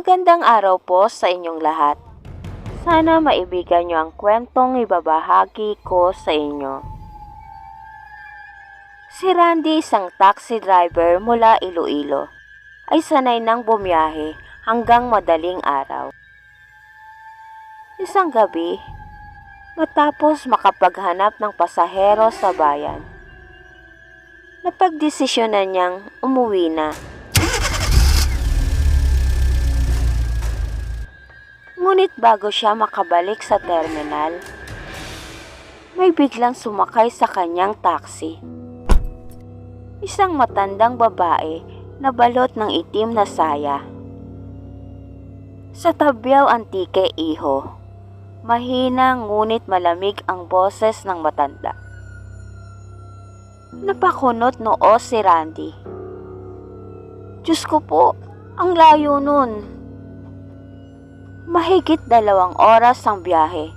Magandang araw po sa inyong lahat. Sana maibigan niyo ang kwentong ibabahagi ko sa inyo. Si Randy, isang taxi driver mula Iloilo, ay sanay nang bumiyahe hanggang madaling araw. Isang gabi, matapos makapaghanap ng pasahero sa bayan, napagdesisyonan niyang umuwi na. Ngunit bago siya makabalik sa terminal, may biglang sumakay sa kanyang taxi. Isang matandang babae na balot ng itim na saya. Sa Tabyaw Antique Iho, mahina ngunit malamig ang boses ng matanda. Napakunot noo si Randy. Diyos ko po, ang layo nun. Mahigit dalawang oras ang biyahe,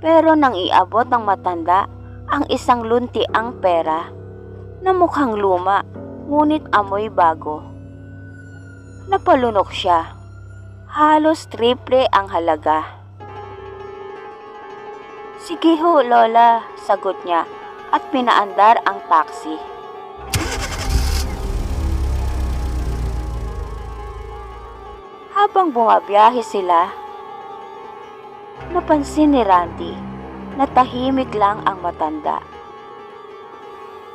pero nang iabot ng matanda ang isang lunti ang pera na mukhang luma, ngunit amoy bago. Napalunok siya. Halos triple ang halaga. Sige ho, Lola, sagot niya at pinaandar ang taxi. Habang bumabiyahe sila, napansin ni Randy na tahimik lang ang matanda.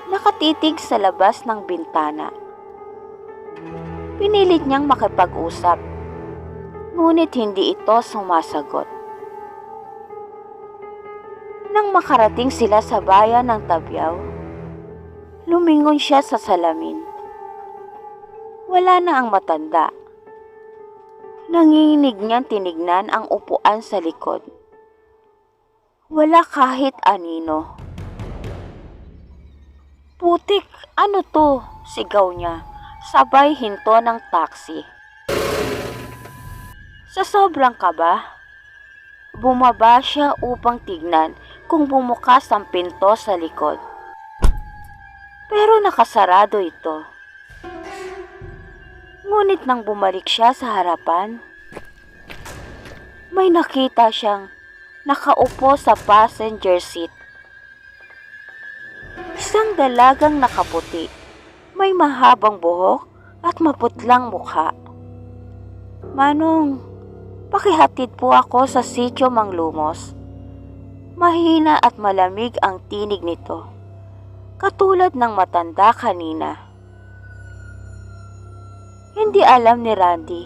Nakatitig sa labas ng bintana. Pinilit niyang makipag-usap, ngunit hindi ito sumasagot. Nang makarating sila sa bayan ng Tabyaw, lumingon siya sa salamin. Wala na ang matanda. Nanginginig niyang tinignan ang upuan sa likod. Wala kahit anino. Putik, ano to? Sigaw niya, sabay hinto ng taxi. Sa sobrang kaba, bumaba siya upang tignan kung bumukas ang pinto sa likod. Pero nakasarado ito. Ngunit nang bumalik siya sa harapan, may nakita siyang nakaupo sa passenger seat. Isang dalagang nakaputi, may mahabang buhok at maputlang mukha. Manong, pakihatid po ako sa sityo Manglumos. Mahina at malamig ang tinig nito, katulad ng matanda kanina. Hindi alam ni Randy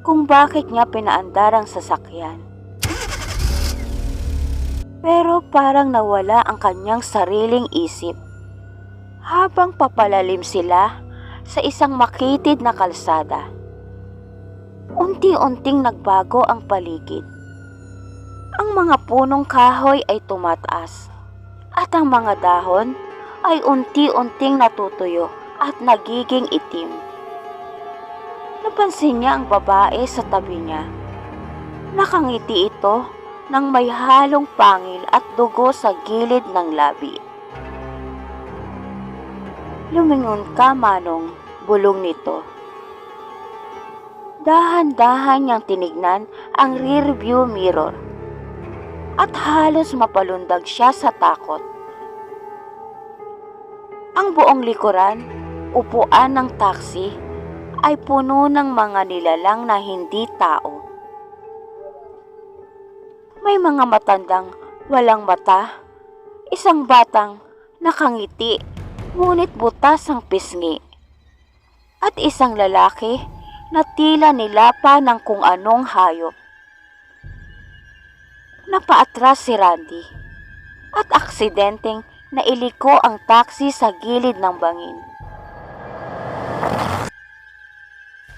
kung bakit niya pinaandar ang sasakyan. Pero parang nawala ang kanyang sariling isip. Habang papalalim sila sa isang makitid na kalsada. Unti-unting nagbago ang paligid. Ang mga punong kahoy ay tumataas at ang mga dahon ay unti-unting natutuyo at nagiging itim. Napansin niya ang babae sa tabi niya. Nakangiti ito nang may halong pangil at dugo sa gilid ng labi. Lumingon ka, Manong, bulong nito. Dahan-dahan niyang tinignan ang rear view mirror at halos mapalundag siya sa takot. Ang buong likuran, upuan ng taxi, ay puno ng mga nilalang na hindi tao. May mga matandang walang mata, isang batang nakangiti ngunit butas ang pisngi, at isang lalaki na tila nilapa ng kung anong hayop. Napaatras si Randy at aksidenteng nailiko ang taxi sa gilid ng bangin.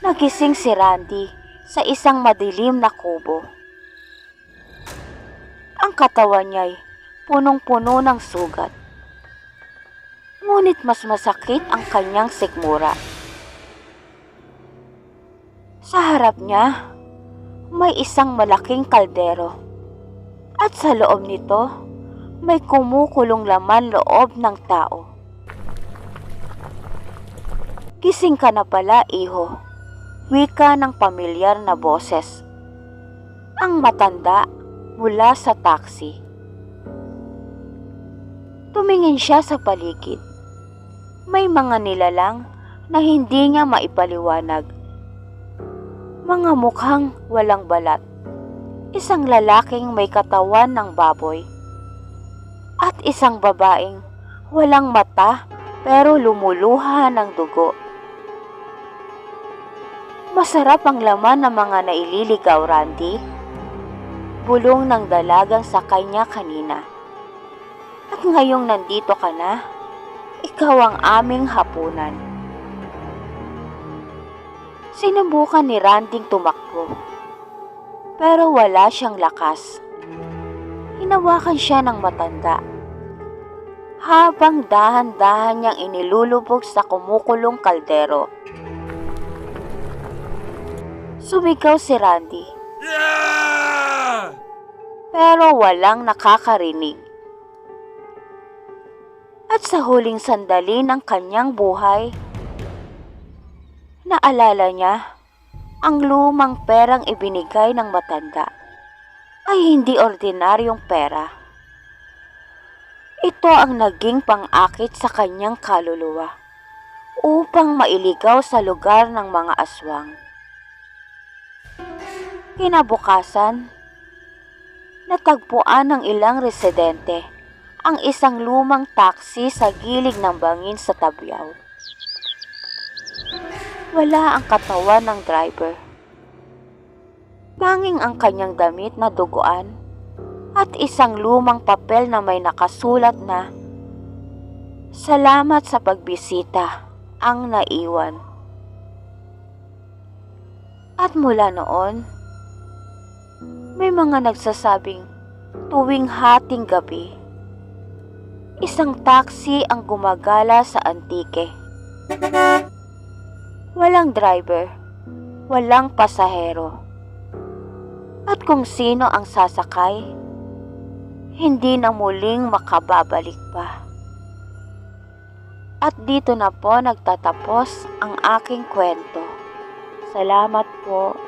Nagising si Randy sa isang madilim na kubo. Ang katawan niya'y punong-puno ng sugat. Ngunit mas masakit ang kanyang sikmura. Sa harap niya, may isang malaking kaldero. At sa loob nito, may kumukulong laman loob ng tao. Gising ka na pala, iho. Wika ng pamilyar na boses. Ang matanda mula sa taxi. Tumingin siya sa paligid. May mga nilalang na hindi niya maipaliwanag. Mga mukhang walang balat. Isang lalaking may katawan ng baboy. At isang babaeng walang mata pero lumuluha ng dugo. Masarap ang laman ng mga naililigaw, Randy. Bulong ng dalagang sakay niya kanina. At ngayong nandito ka na, ikaw ang aming hapunan. Sinubukan ni Randing tumakbo. Pero wala siyang lakas. Hinawakan siya ng matanda. Habang dahan-dahan niyang inilulubog sa kumukulong kaldero. Sumigaw si Randy. Pero walang nakakarinig. At sa huling sandali ng kanyang buhay, naalala niya ang lumang perang ibinigay ng matanda ay hindi ordinaryong pera. Ito ang naging pang-akit sa kanyang kaluluwa upang mailigaw sa lugar ng mga aswang. Kinabukasan, natagpuan ng ilang residente ang isang lumang taxi sa gilid ng bangin sa Tabyao. Wala ang katawan ng driver. Tanging ang kanyang damit na duguan at isang lumang papel na may nakasulat na Salamat sa pagbisita ang naiwan. At mula noon, may mga nagsasabing tuwing hating gabi, isang taxi ang gumagala sa antike. Walang driver, walang pasahero. At kung sino ang sasakay, hindi na muling makababalik pa. At dito na po nagtatapos ang aking kwento. Salamat po.